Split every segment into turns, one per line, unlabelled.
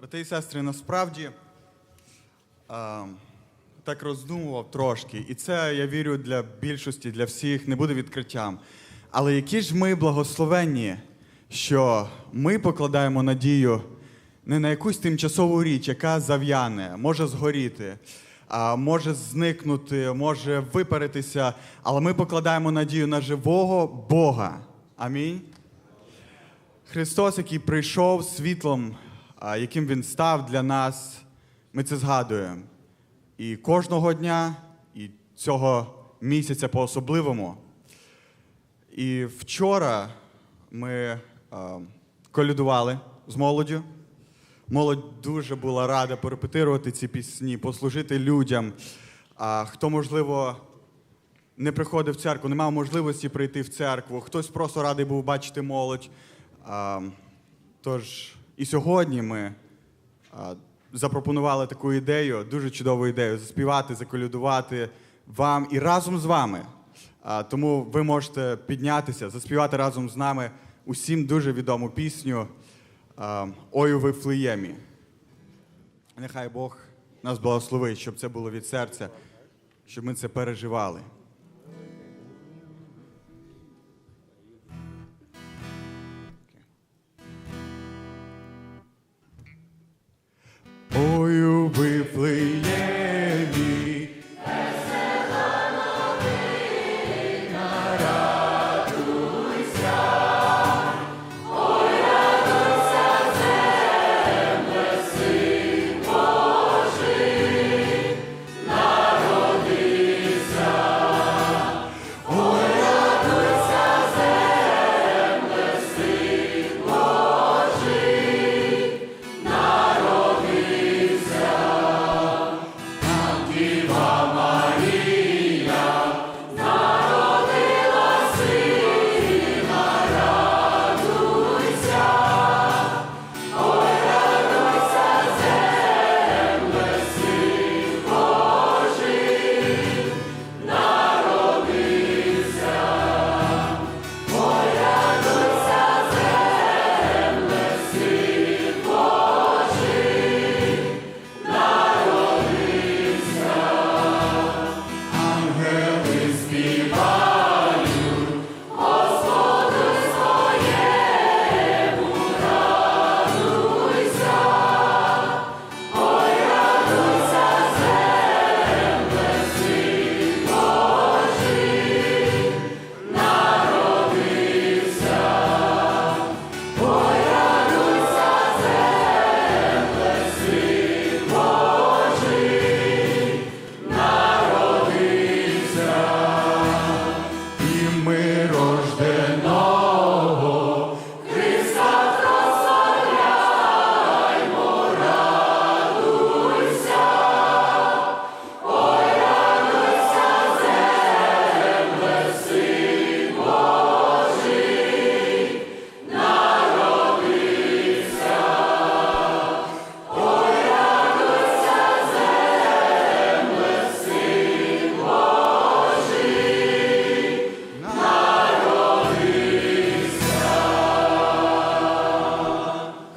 Брати і сестри, насправді а, так роздумував трошки, і це я вірю для більшості, для всіх не буде відкриттям. Але які ж ми благословенні, що ми покладаємо надію не на якусь тимчасову річ, яка зав'яне, може згоріти, а, може зникнути, може випаритися, але ми покладаємо надію на живого Бога. Амінь. Христос, який прийшов світлом, яким Він став для нас, ми це згадуємо. І кожного дня, і цього місяця по-особливому. І вчора ми колядували з молоддю. Молодь дуже була рада порепетирувати ці пісні, послужити людям. А хто, можливо, не приходив в церкву, не мав можливості прийти в церкву, хтось просто радий був бачити молодь. А, тож і сьогодні ми а, запропонували таку ідею, дуже чудову ідею заспівати, заколядувати вам і разом з вами. А, тому ви можете піднятися, заспівати разом з нами усім дуже відому пісню а, Ой у Вифлеємі. Нехай Бог нас благословить, щоб це було від серця, щоб ми це переживали.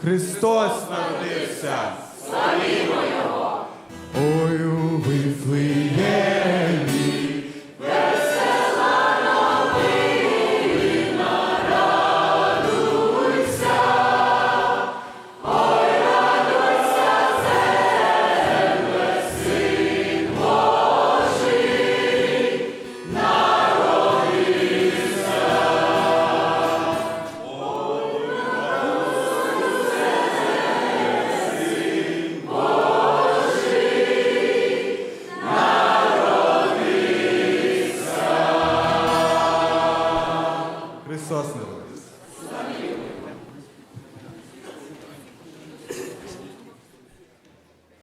Христос народився. Славімо スワー